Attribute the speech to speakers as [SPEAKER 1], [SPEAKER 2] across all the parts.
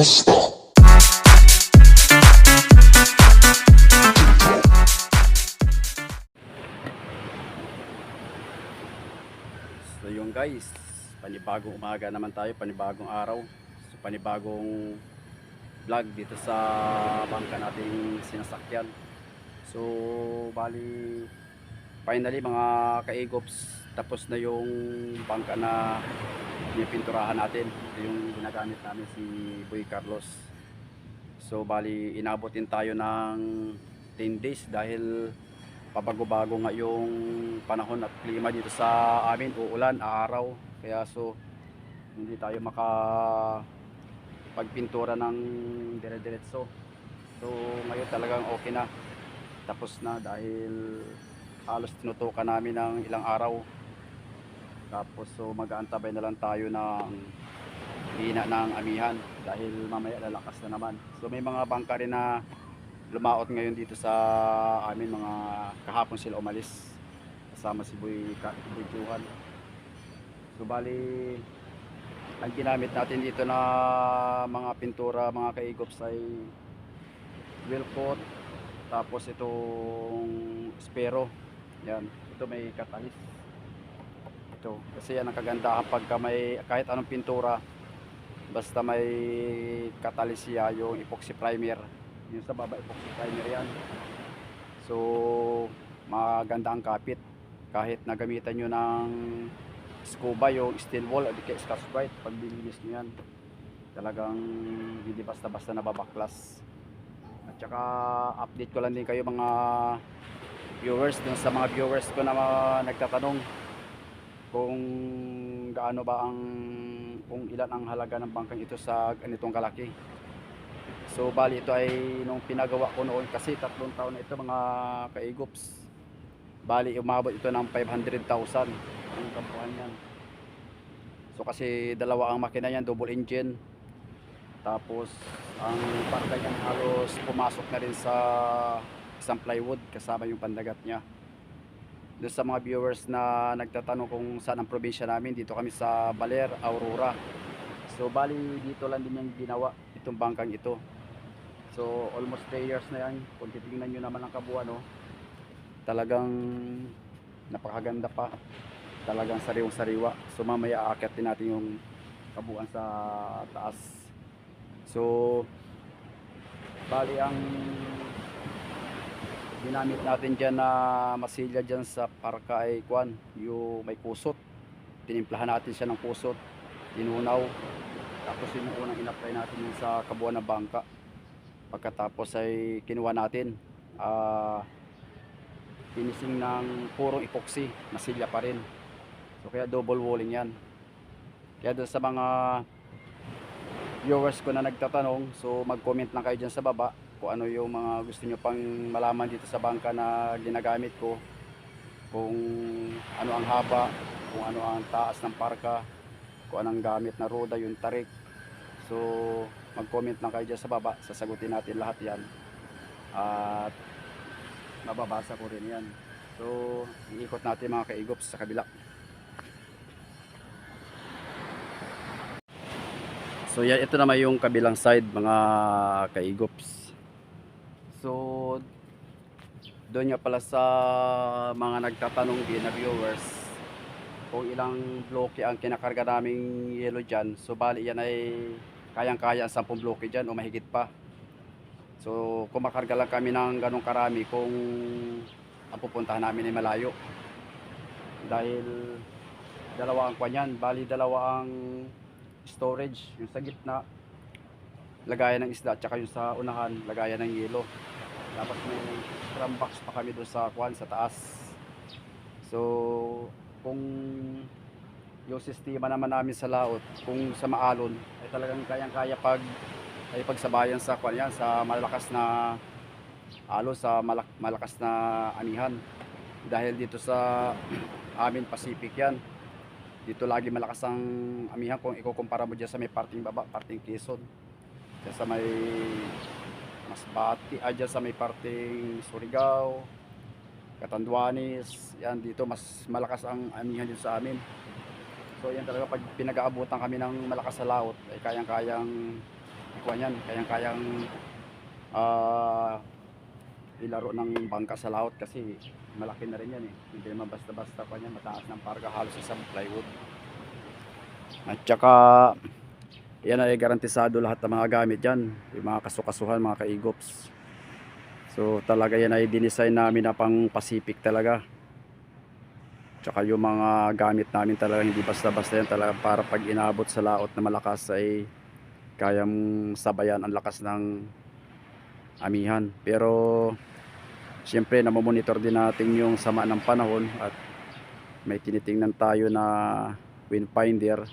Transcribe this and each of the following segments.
[SPEAKER 1] Rasta.
[SPEAKER 2] So yung guys, panibagong umaga naman tayo, panibagong araw. So panibagong vlog dito sa bangka nating sinasakyan. So bali finally mga kaigops tapos na yung bangka na pinipinturahan natin. Ito yung ginagamit namin si Boy Carlos. So bali inabot din tayo ng 10 days dahil pabago-bago nga yung panahon at klima dito sa amin, uulan, araw. Kaya so hindi tayo maka pagpintura ng dire-diretso. So ngayon talagang okay na. Tapos na dahil halos tinutukan namin ng ilang araw. Tapos so mag-aantabay na lang tayo ng hina ng amihan dahil mamaya lalakas na naman. So may mga bangka rin na lumaot ngayon dito sa amin mga kahapon sila umalis kasama si Boy, Boy Johan. So bali ang ginamit natin dito na mga pintura, mga kaigops ay wheel coat tapos itong spero yan, ito may katalis ito, kasi yan ang kagandahan pagka may kahit anong pintura basta may katalis siya yung epoxy primer. Yung sa baba epoxy primer yan. So maganda ang kapit. Kahit nagamitan nyo ng scuba yung steel wool o di kaya scotch brite pag bilinis nyo yan. Talagang hindi basta basta nababaklas. At saka update ko lang din kayo mga viewers dun sa mga viewers ko na mga nagtatanong kung gaano ba ang kung ilan ang halaga ng bangkang ito sa ganitong kalaki So bali ito ay nung pinagawa ko noon kasi tatlong taon na ito mga kaigops. Bali umabot ito ng 500,000 ang kampuhan yan. So kasi dalawa ang makina yan, double engine. Tapos ang parda niyan halos pumasok na rin sa isang plywood kasama yung pandagat niya. Doon sa mga viewers na nagtatanong kung saan ang probinsya namin, dito kami sa Baler, Aurora. So bali dito lang din yung ginawa itong bangkang ito. So almost 3 years na yan. Kung titingnan nyo naman ang kabuuan, no, talagang napakaganda pa. Talagang sariwang sariwa. So mamaya aakyat din natin yung kabuuan sa taas. So bali ang ginamit natin dyan na masilya dyan sa parka ay kwan, yung may kusot. Tinimplahan natin siya ng kusot. Tinunaw. Tapos yun yung unang in-apply natin yun sa kabuuan ng bangka. Pagkatapos ay kinuha natin ah finishing ng purong epoxy, masilya pa rin. So kaya double walling yan. Kaya doon sa mga viewers ko na nagtatanong, so mag-comment lang kayo dyan sa baba kung ano yung mga gusto nyo pang malaman dito sa bangka na ginagamit ko. Kung ano ang haba, kung ano ang taas ng parka, kung anong gamit na roda, yung tarik. So, mag-comment lang kayo dyan sa baba. Sasagutin natin lahat yan. At mababasa ko rin yan. So, iikot natin mga kaigops sa kabila. So, yan, ito naman yung kabilang side mga kaigops. So, doon nga pala sa mga nagtatanong din na viewers kung ilang bloke ang kinakarga naming yellow dyan. So, bali yan ay kayang-kaya ang 10 bloke dyan o mahigit pa. So, kumakarga lang kami ng ganong karami kung ang pupuntahan namin ay malayo. Dahil dalawa ang kwanyan, bali dalawa ang storage, yung sa gitna lagayan ng isda, tsaka yung sa unahan lagayan ng yelo. Tapos may drum box pa kami doon sa kwan sa taas. So, kung yung sistema naman namin sa laot, kung sa maalon, ay talagang kayang-kaya pag ay pagsabayan sa kwan yan, sa malakas na alon, sa malak, malakas na anihan. Dahil dito sa amin Pacific yan, dito lagi malakas ang amihan kung ikukumpara mo dyan sa may parting baba, parting Quezon. Dyan sa may Masbati, ah, dyan sa may parting Surigao, Catanduanes, yan dito mas malakas ang amihan dito sa amin. So yan talaga pag pinag-aabutan kami ng malakas sa laot ay kayang-kayang kuha yan, kayang-kayang ah, ilaro ng bangka sa laot kasi malaki na rin yan eh. Hindi naman basta-basta pa mataas ng parga halos isang plywood. At saka yan ay garantisado lahat ng mga gamit yan, yung mga kasukasuhan, mga kaigops. So talaga yan ay dinesign namin na pang Pacific talaga. Tsaka yung mga gamit namin talaga hindi basta-basta yan talaga para pag inabot sa laot na malakas ay kayang sabayan ang lakas ng amihan. Pero siyempre namomonitor din natin yung sama ng panahon at may tinitingnan tayo na wind finder.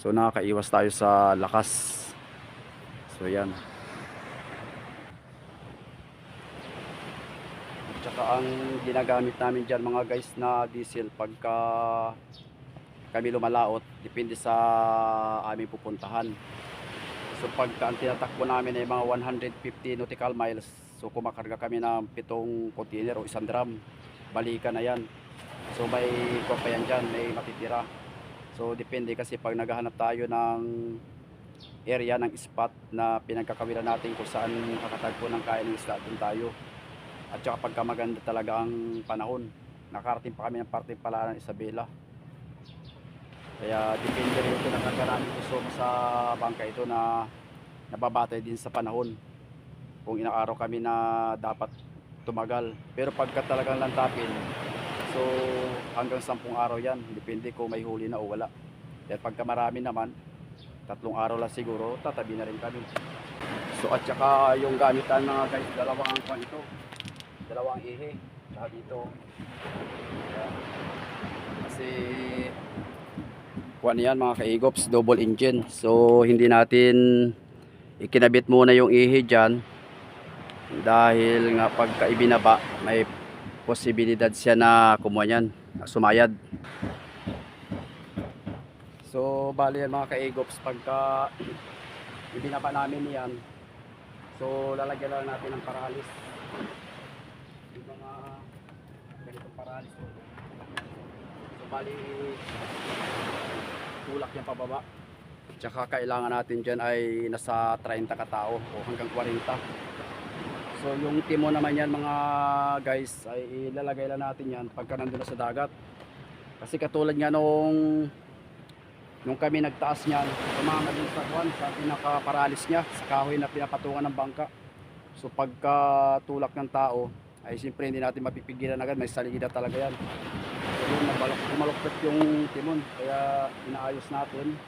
[SPEAKER 2] So nakakaiwas tayo sa lakas. So yan. At ang ginagamit namin dyan mga guys na diesel pagka kami lumalaot, depende sa aming pupuntahan. So pagka ang tinatakbo namin ay mga 150 nautical miles, so kumakarga kami ng pitong container o isang drum. Balikan na yan. So may kuha pa yan dyan, may matitira. So depende kasi pag naghahanap tayo ng area ng spot na pinagkakawilan natin kung saan kakatagpo ng kaya ng isda, doon tayo. At saka pagka maganda talaga ang panahon, nakarating pa kami ng parte pala ng Isabela. Kaya depende rin ito ng namin gusto sa bangka ito na nababatay din sa panahon. Kung ilang araw kami na dapat tumagal. Pero pagka talagang lantapin, so hanggang 10 araw yan. Depende kung may huli na o wala. Dahil pagka marami naman, tatlong araw lang siguro, tatabi na rin kami. So at saka yung gamitan mga guys, dalawang angkang ito. Dalawang ihe. Saka dito. Kasi kuha niyan mga kaigops, double engine. So hindi natin ikinabit muna yung ihe dyan dahil nga pagka ibinaba may posibilidad siya na kumuha yan, na sumayad. So bali yan mga kaigops pagka ibinaba namin yan so lalagyan lang natin ng paralis. Yung mga ganitong paralis. So, bali tulak niya pababa. Tsaka kailangan natin dyan ay nasa 30 katao o hanggang 40 so yung timo naman yan mga guys ay ilalagay lang natin yan pagka nandun na sa dagat. Kasi katulad nga nung nung kami nagtaas niyan tumama din sa buwan sa pinakaparalis niya sa kahoy na pinapatungan ng bangka. So pagka tulak ng tao ay siyempre hindi natin mapipigilan agad may salida talaga yan. So yun nabalok, yung timon kaya inaayos natin.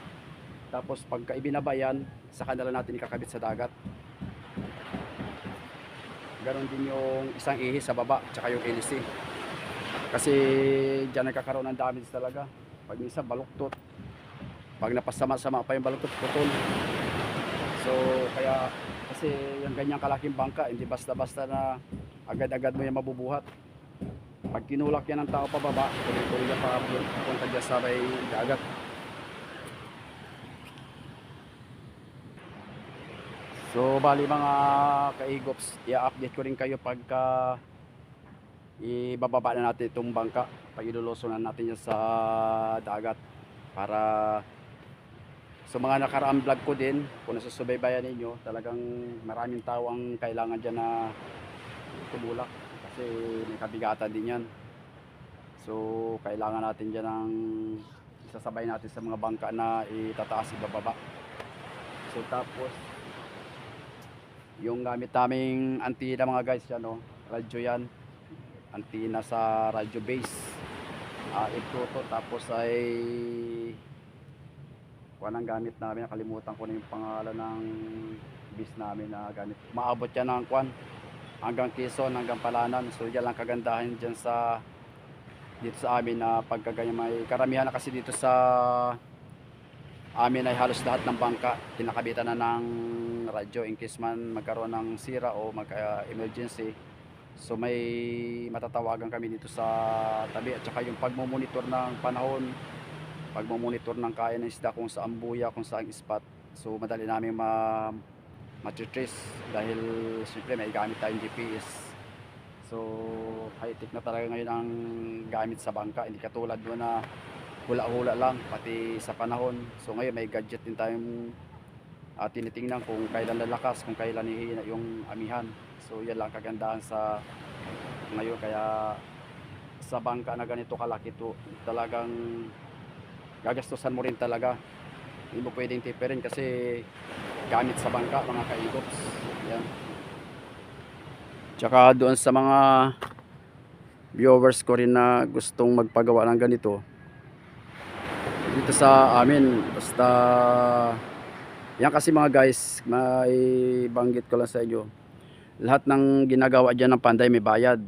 [SPEAKER 2] Tapos pagka ibinaba yan sa kanila natin ikakabit sa dagat ganon din yung isang ihi sa baba tsaka yung LC kasi dyan nagkakaroon ng damage talaga. Pag minsan baluktot. Pag napasama-sama pa yung baluktot putol. So kaya kasi yung ganyang kalaking bangka hindi basta-basta na agad-agad mo yan mabubuhat. Pag kinulak yan ng tao pababa tuloy-tuloy na pa punta dyan sa may dagat so bali mga kaigops i-update ko rin kayo pagka ibababa na natin itong bangka. Pag ilulusonan natin yan sa dagat para sa mga nakaraang vlog ko din kung nasusubaybayan ninyo talagang maraming tao ang kailangan dyan na tumulak kasi may kabigatan din yan. So kailangan natin dyan ng isasabay natin sa mga bangka na itataas ibababa. So tapos yung gamit naming antina mga guys yan oh, radyo yan. Antina sa radyo base. Uh, ituto. Tapos ay kuha ng gamit namin. Nakalimutan ko na yung pangalan ng bis namin na gamit. Maabot yan ng kwan hanggang Quezon hanggang Palanan. So yan lang kagandahan dyan sa dito sa amin na pagkaganyan. May karamihan na kasi dito sa amin ay halos lahat ng bangka kinakabitan na ng radyo in case man magkaroon ng sira o mag uh, emergency so may matatawagan kami dito sa tabi at saka yung pagmumonitor ng panahon pagmumonitor ng kaya ng isda kung saan buya kung saan spot so madali namin ma matritrace dahil siyempre may gamit tayong GPS so high tech na talaga ngayon ang gamit sa bangka. Hindi katulad doon na hula-hula lang pati sa panahon. So ngayon may gadget din tayong at tinitingnan kung kailan lalakas, kung kailan hihina yung amihan. So yan lang kagandahan sa ngayon. Kaya sa bangka na ganito kalaki to talagang gagastusan mo rin talaga. Hindi mo pwedeng tipirin kasi gamit sa bangka mga kaigops yan. Tsaka doon sa mga viewers ko rin na gustong magpagawa ng ganito dito sa amin basta yan kasi mga guys may banggit ko lang sa inyo. Lahat ng ginagawa dyan ng panday may bayad.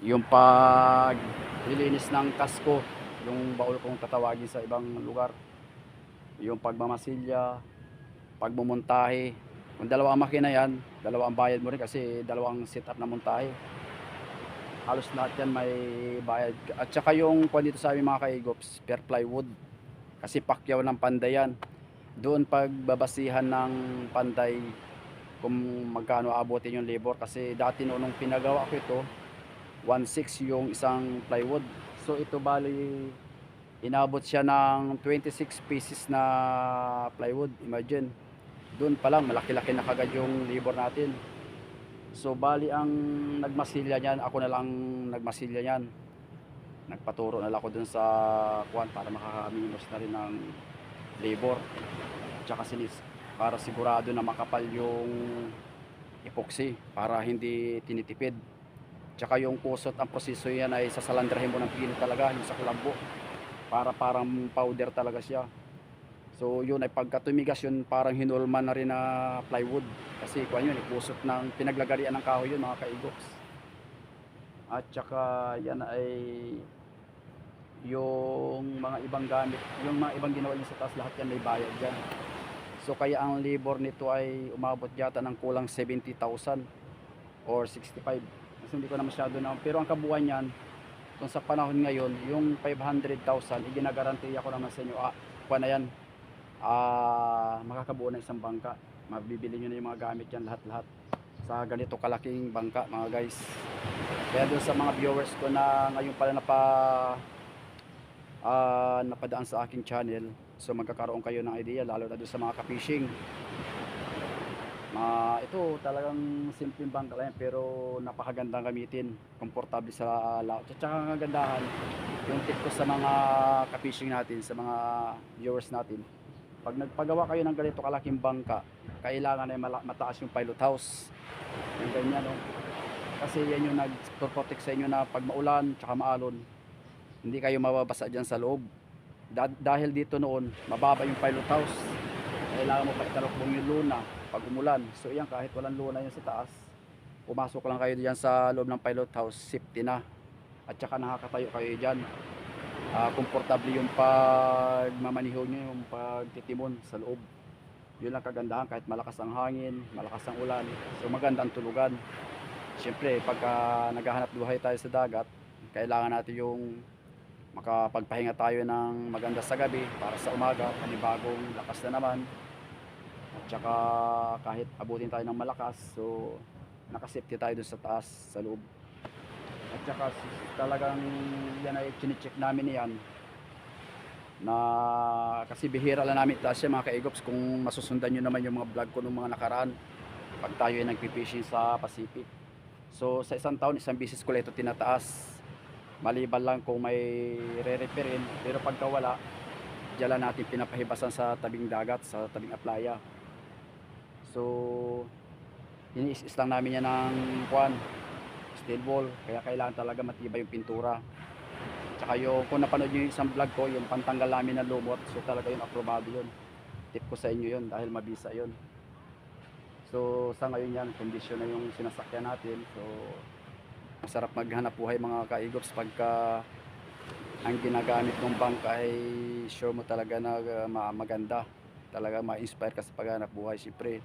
[SPEAKER 2] Yung pag nilinis ng kasko yung baul kong tatawagin sa ibang lugar. Yung pagmamasilya pagmumuntahe. Kung dalawang makina yan dalawang bayad mo rin kasi dalawang setup na montahe halos lahat yan may bayad. At saka yung kung dito sa aming mga kaigops per plywood. Kasi pakyaw ng panday yan doon pagbabasihan ng panday kung magkano abutin yung labor kasi dati noong pinagawa ko ito 1.6 yung isang plywood. So ito bali inabot siya ng 26 pieces na plywood. Imagine. Doon pa lang malaki-laki na kagad yung labor natin. So bali ang nagmasilya niyan, ako na lang nagmasilya niyan. Nagpaturo na lang ako dun sa kuan para makakaminos na rin ng labor. Tsaka sinis para sigurado na makapal yung epoxy para hindi tinitipid. Tsaka yung kusot ang proseso yan ay sasalandrahin mo ng pino talaga, yung sa kulambo. Para parang powder talaga siya. So yun ay pagka tumigas yun parang hinulman na rin na plywood. Kasi kung yun, ikusot ng pinaglagarian ng kahoy yun mga kaigoks. At tsaka yan ay yung mga ibang gamit, yung mga ibang ginawa niya sa taas lahat yan may bayad dyan. So kaya ang labor nito ay umabot yata ng kulang 70,000 or 65 kasi hindi ko na masyado na pero ang kabuuan niyan kung sa panahon ngayon yung 500,000 iginagaranti ako naman sa inyo ah, kuha na yan. Ah, makakabuo na isang bangka. Mabibili nyo na yung mga gamit yan lahat-lahat. Sa ganito kalaking bangka mga guys. Kaya doon sa mga viewers ko na ngayon pala napa ah, napadaan sa aking channel so magkakaroon kayo ng idea lalo na doon sa mga ka-fishing Ma, ito talagang simpleng bangka lang pero napakagandang gamitin. Komportable sa laot. At saka kagandahan, yung tip ko sa mga ka-fishing natin, sa mga viewers natin, pag nagpagawa kayo ng ganito kalaking bangka, kailangan ay mataas yung pilot house. Yung ganyan, no? Kasi yan yung nag-protect sa inyo na pag maulan, tsaka maalon, hindi kayo mababasa dyan sa loob. Da- dahil dito noon, mababa yung pilot house. Kailangan mo pa itarokbong yung luna pag umulan. So yan kahit walang luna yan sa taas, pumasok lang kayo diyan sa loob ng pilot house, safety na. At saka nakakatayo kayo diyan. Ah, komportable yung pagmamaniho nyo, yung pagtitimon sa loob. Yun lang kagandahan kahit malakas ang hangin, malakas ang ulan. So maganda ang tulugan. Siyempre, pagka naghahanap buhay tayo sa dagat, kailangan natin yung makapagpahinga tayo ng maganda sa gabi para sa umaga, panibagong lakas na naman. At saka kahit abutin tayo ng malakas, so nakasafety tayo dun sa taas, sa loob. At saka talagang yan ay chinecheck namin yan na kasi bihira lang namin taas siya mga kaigops kung masusundan nyo naman yung mga vlog ko nung mga nakaraan pag tayo ay nagpipishing sa Pacific. So sa isang taon, isang bisis ko lang ito tinataas. Maliban lang kung may re-repairin, pero pagka wala, lang natin pinapahibasan sa tabing dagat, sa tabing aplaya. So, iniis lang namin yan ng kwan, steel ball, kaya kailangan talaga matibay yung pintura. Tsaka yung, kung napanood nyo yung isang vlog ko, yung pantanggal namin ng lumot, so talaga yung aprobado yun. Tip ko sa inyo yun, dahil mabisa yun. So, sa ngayon yan, kondisyon na yung sinasakyan natin. So, masarap maghanap buhay mga kaigops pagka ang ginagamit ng bangka ay sure mo talaga na uh, ma- maganda. Talaga ma-inspire ka sa paghanap buhay. Siyempre,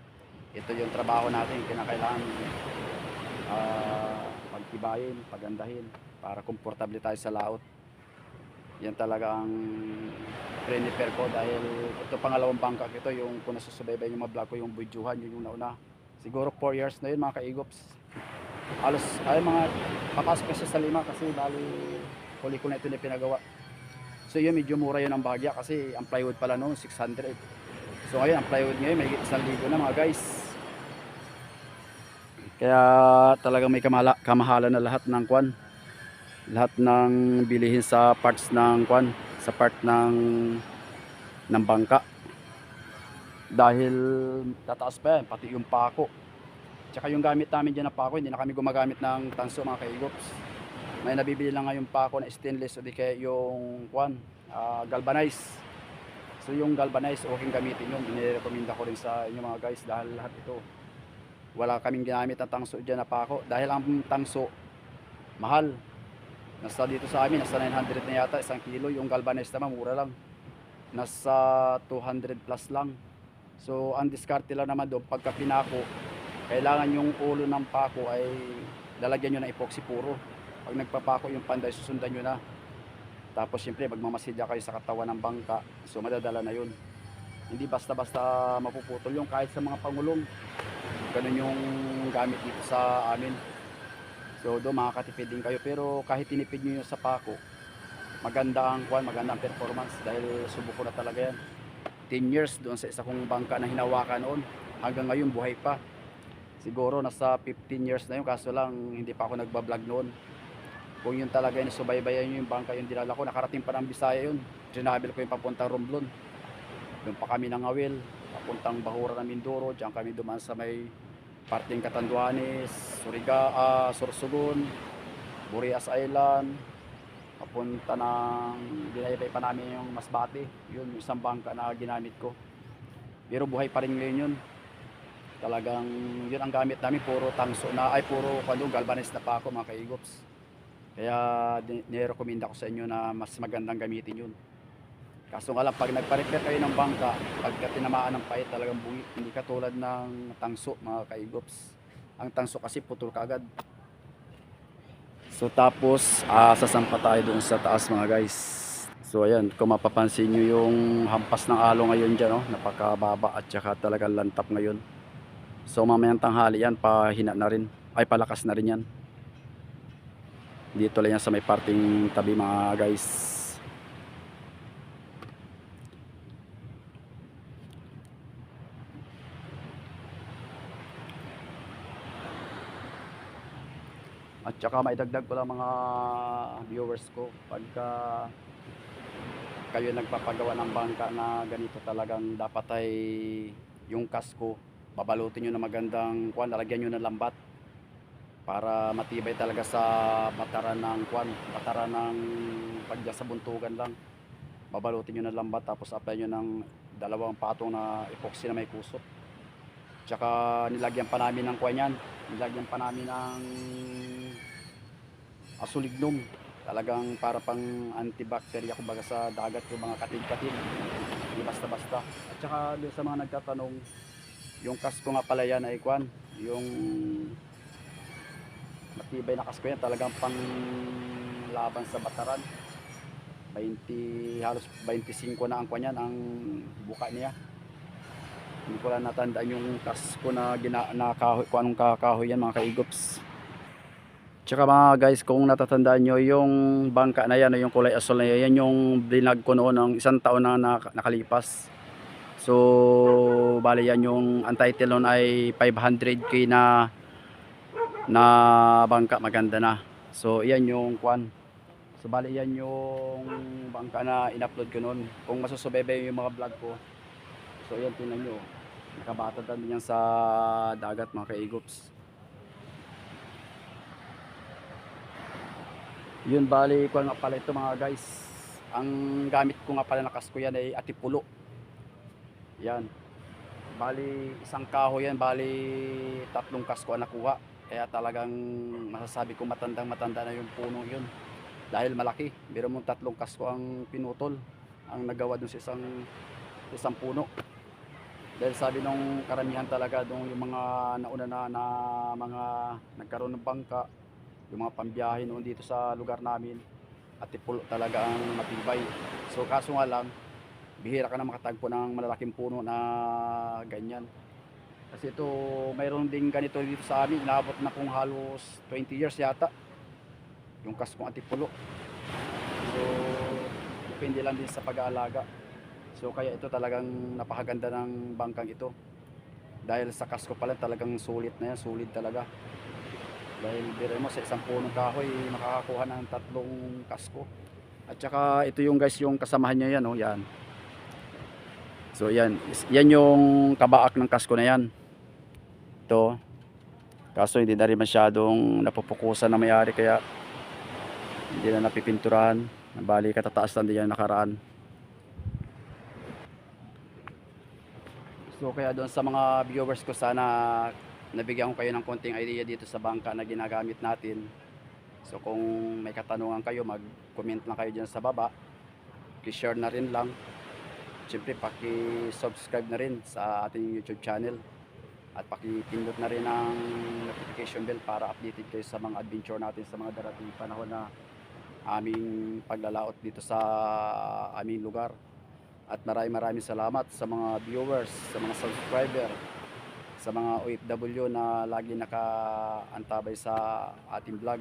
[SPEAKER 2] ito yung trabaho natin, kinakailangan ah pagtibayin, pagandahin para komportable tayo sa laot. Yan talaga ang preniper ko dahil ito pangalawang bangka ko ito, yung kung nasusubaybay yung mga ko, yung Bujuhan, yun yung nauna. Siguro 4 years na yun mga kaigops. Halos, ay mga papasok na siya sa lima kasi bali huli ko na ito na pinagawa. So yun, medyo mura yun ang bagya kasi ang plywood pala noon, 600. So ngayon, ang plywood ngayon, may isang libo na mga guys. Kaya talagang may kamala, kamahalan na lahat ng kwan. Lahat ng bilihin sa parts ng kwan, sa part ng ng bangka. Dahil tataas pa yan, pati yung pako. Tsaka yung gamit namin dyan na pako, hindi na kami gumagamit ng tanso mga kaigops. May nabibili lang ngayong pako na stainless o di kaya yung kwan, ah, galvanized. So yung galvanized, okay gamitin yun. Inirekomenda ko rin sa inyo mga guys dahil lahat ito wala kaming ginamit na tangso dyan na pako dahil ang tangso mahal nasa dito sa amin nasa 900 na yata isang kilo yung galvanized naman mura lang nasa 200 plus lang so ang diskarte lang naman doon pagka pinako kailangan yung ulo ng pako ay lalagyan nyo ng epoxy puro. Pag nagpapako yung panday susundan nyo na. Tapos syempre magmamasidya kayo sa katawan ng bangka. So madadala na yun. Hindi basta-basta mapuputol yung kahit sa mga pangulong. Ganun yung gamit dito sa amin. So doon makakatipid din kayo. Pero kahit tinipid nyo yung sa pako maganda ang kwan maganda ang performance dahil subok ko na talaga yan. 10 years doon sa isa kong bangka na hinawakan noon. Hanggang ngayon buhay pa siguro nasa 15 years na yun kaso lang hindi pa ako nagbablog noon. Kung yun talaga yung subaybayan nyo yung bangka yung dinala ko nakarating pa ng Bisaya yun. Tinabil ko yung papuntang Romblon. Doon pa kami ng Awil papuntang Bahura ng Mindoro diyan kami duman sa may parting Catanduanes Surigao, ah, Sorsogon Burias Island papunta ng dinaybay pa namin yung Masbate. Yun yung isang bangka na ginamit ko. Pero buhay pa rin ngayon yun talagang yun ang gamit namin puro tangso na ay puro kano galvanized na pa ako mga kaigops kaya di- nirekomenda ko sa inyo na mas magandang gamitin yun Kaso nga lang, pag nagpa-repair kayo ng bangka, pagka tinamaan ng pait, talagang bungit. Hindi katulad ng tangso, mga kaigops. Ang tangso kasi putol kaagad. So tapos, ah, sasampa tayo doon sa taas mga guys. So ayan, kung mapapansin nyo yung hampas ng alo ngayon dyan, no? napakababa at saka talagang lantap ngayon. So mamayang tanghali yan, pahina na rin. Ay, palakas na rin yan. Dito lang yan sa may parting tabi mga guys. At saka maidagdag ko lang mga viewers ko pagka kayo nagpapagawa ng bangka na ganito talagang dapat ay yung kasko babalutin nyo na magandang kwan, lalagyan nyo ng lambat para matibay talaga sa bataran ng kwan, bataran ng pagdya sa buntugan lang. Babalutin nyo ng lambat tapos apply nyo ng dalawang patong na epoxy na may kusot tsaka nilagyan pa namin ng kwan yan. Nilagyan pa namin ng asulignum. Talagang para pang antibacteria kumbaga sa dagat yung mga katil-katil. Hindi basta-basta. At saka sa mga nagtatanong yung kasko nga pala yan ay kwan yung matibay na kasko yan talagang pang laban sa bataran. 20 halos 25 na ang kwan yan ang buka niya. Hindi ko lang natandaan yung kasko na gina, na kahoy, kung anong kakahoy yan mga kaigops Tsaka mga guys, kung natatandaan nyo, yung bangka na yan, yung kulay asol na yan, yung blinag ko noon ng isang taon na nak- nakalipas. So, bali yan yung ang title noon ay 500k na na bangka, maganda na. So, yan yung kwan. So, bali yan yung bangka na in-upload ko noon. Kung masusubebe yung mga vlog ko. So, yan, tingnan nyo. Nakabatad din sa dagat mga kaigops. Yun bali ko nga pala ito mga guys. Ang gamit ko nga pala na kasko yan ay atipulo. Yan. Bali isang kahoy yan, bali tatlong kasko ang nakuha. Kaya talagang masasabi ko matandang matanda na yung puno yun. Dahil malaki. Biro mong tatlong kasko ang pinutol. Ang nagawa dun sa isang isang puno. Dahil sabi nung karamihan talaga dun yung mga nauna na, na mga nagkaroon ng bangka, yung mga pambiyahe noon dito sa lugar namin at ipulo talaga ang matibay. So kaso nga lang, bihira ka na makatagpo ng malalaking puno na ganyan. Kasi ito, mayroon din ganito dito sa amin, inabot na kung halos 20 years yata. Yung kaskong atipulo. So, depende lang din sa pag-aalaga. So kaya ito talagang napakaganda ng bangkang ito. Dahil sa kasko pa lang talagang sulit na yan, solid talaga. Dahil biro mo sa isang punong kahoy makakakuha ng tatlong kasko. At saka ito yung guys yung kasamahan niya yan oh, yan. So yan, yan yung kabaak ng kasko na yan. Ito. Kaso hindi na rin masyadong napupukusan na mayari kaya hindi na napipinturahan. Bali katataas lang din yan nakaraan. So kaya doon sa mga viewers ko sana nabigyan ko kayo ng konting idea dito sa bangka na ginagamit natin. So kung may katanungan kayo, mag-comment lang kayo dyan sa baba. I-share na rin lang. Siyempre, paki-subscribe na rin sa ating YouTube channel. At paki-pindot na rin ang notification bell para updated kayo sa mga adventure natin sa mga darating panahon na aming paglalaot dito sa aming lugar. At maraming maraming salamat sa mga viewers, sa mga subscriber, sa mga OFW na lagi nakaantabay sa ating vlog.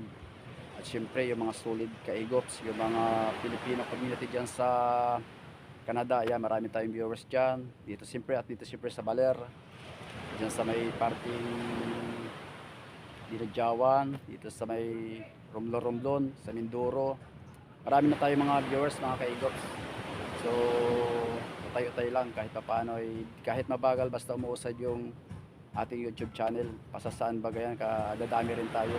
[SPEAKER 2] At syempre yung mga solid kaigops, yung mga Filipino community dyan sa Canada. Yan, marami tayong viewers dyan. Dito siyempre at dito siyempre sa Baler. Dyan sa may parting Dinajawan, dito sa may Romblon-Romblon, sa Mindoro. Marami na tayong mga viewers, mga kaigops. So, tayo-tayo lang kahit pa paano ay kahit mabagal basta umuusad yung ating YouTube channel. Pasasaan ba ganyan, kadadami rin tayo.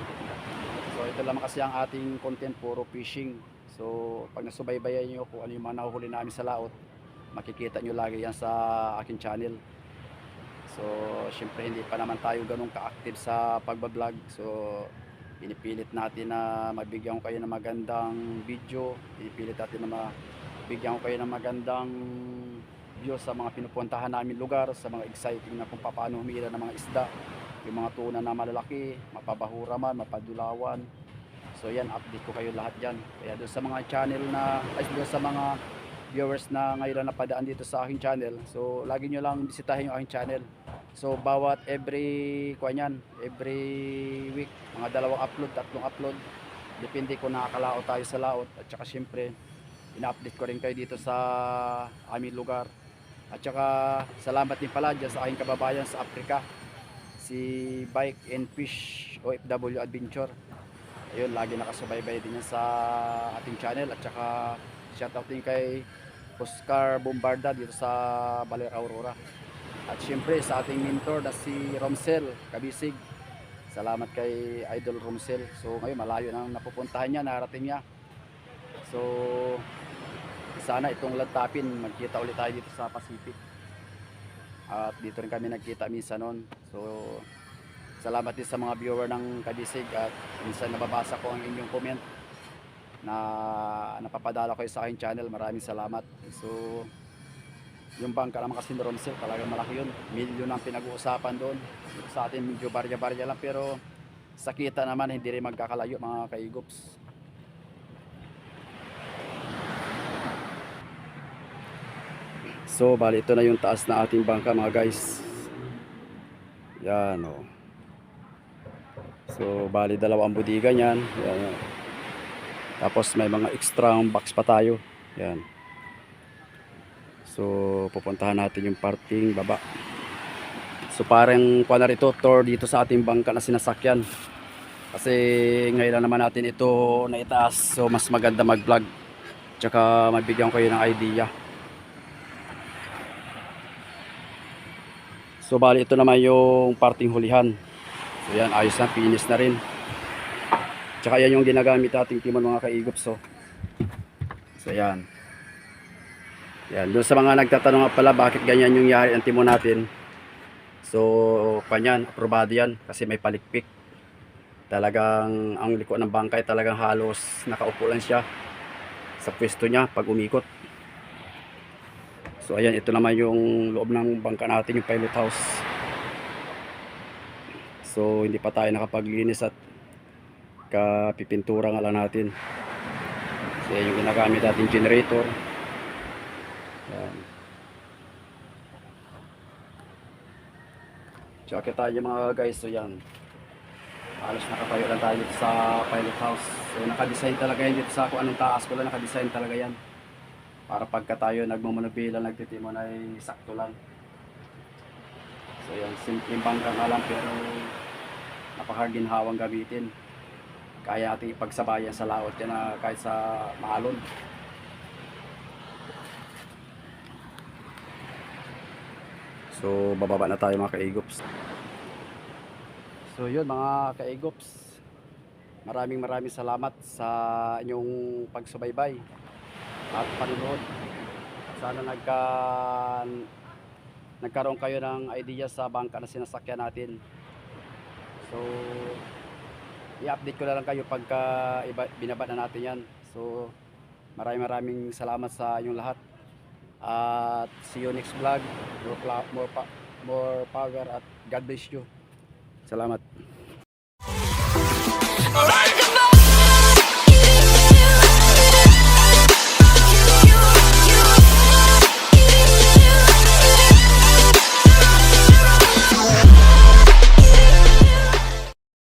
[SPEAKER 2] So, ito lang kasi ang ating content, puro fishing. So, pag nasubaybayan nyo kung ano yung mga nahuhuli namin sa laot, makikita nyo lagi yan sa aking channel. So, syempre hindi pa naman tayo ganun ka-active sa pagbablog. So, pinipilit natin na mabigyan ko kayo ng magandang video. Pinipilit natin na mabigyan ko kayo ng magandang view sa mga pinupuntahan namin lugar, sa mga exciting na kung paano humira ng mga isda. Yung mga tuna na malalaki, mapabahura man, mapadulawan. So yan, update ko kayo lahat dyan. Kaya doon sa mga channel na, ay doon sa mga viewers na ngayon lang napadaan dito sa aking channel. So lagi nyo lang bisitahin yung aking channel. So bawat every kuha yan, every week, mga dalawang upload, tatlong upload. Depende kung nakakalao tayo sa laot. At saka syempre, ina-update ko rin kayo dito sa aming lugar. At saka salamat din pala dyan sa aking kababayan sa Africa. Si Bike and Fish OFW Adventure. Ayun, lagi nakasubaybay din yan sa ating channel. At saka shoutout din kay Oscar Bombarda dito sa Baler Aurora. At syempre sa ating mentor na si Romsel Kabisig. Salamat kay Idol Romsel. So ngayon malayo na napupuntahan niya, narating niya. So sana itong lantapin magkita ulit tayo dito sa Pacific. At dito rin kami nagkita minsan noon. So salamat din sa mga viewer ng Kabisig at minsan nababasa ko ang inyong comment na napapadala kayo sa aking channel. Maraming salamat. So, yung bangka naman kasi ni Romsel, talagang malaki yun. Milyon ang pinag-uusapan doon. Sa atin medyo barya-barya lang pero sa kita naman hindi rin magkakalayo mga kaigops. So, bali ito na yung taas na ating bangka mga guys. Yan o. So, bali dalawang budiga niyan. Yan. Tapos may mga extra box pa tayo. Yan. So, pupuntahan natin yung parting baba. So, parang kuha na rito, tour dito sa ating bangka na sinasakyan. Kasi ngayon lang naman natin ito na itaas. So, mas maganda mag-vlog. Tsaka mabigyan ko kayo ng idea. So, bali ito naman yung parting hulihan. So, yan, ayos na, finish na rin. Tsaka yan yung ginagamit nating timon mga kaigops. So, so yan. Yan. Doon sa mga nagtatanong pala bakit ganyan yung yari ang timon natin. So, kanyan, aprobado yan kasi may palikpik. Talagang ang liko ng bangkay talagang halos nakaupo lang siya sa pwesto niya pag umikot. So ayan, ito naman yung loob ng bangka natin, yung pilot house. So hindi pa tayo nakapaglinis at kapipintura nga lang natin. So yung ginagamit natin generator. Yan. Tsaka tayo mga guys, so yan. Halos nakatayo lang tayo sa pilot house. So nakadesign talaga yan dito sa kung anong taas ko lang nakadesign talaga yan. para pagka tayo nagmumunubila nagtitimon ay sakto lang so yan simpleng bangka nga lang pero napakaginhawang gamitin. Kaya ating ipagsabayan sa laot yan na kahit sa maalon so bababa na tayo mga kaigops so yun mga kaigops maraming maraming salamat sa inyong pagsubaybay at panunood sana nagka nagkaroon kayo ng idea sa bangka na sinasakyan natin So, i-update ko na lang kayo pagka iba, na natin yan. So, maraming maraming salamat sa inyong lahat. At see you next vlog. More, more, more power at God bless you. Salamat. Alright.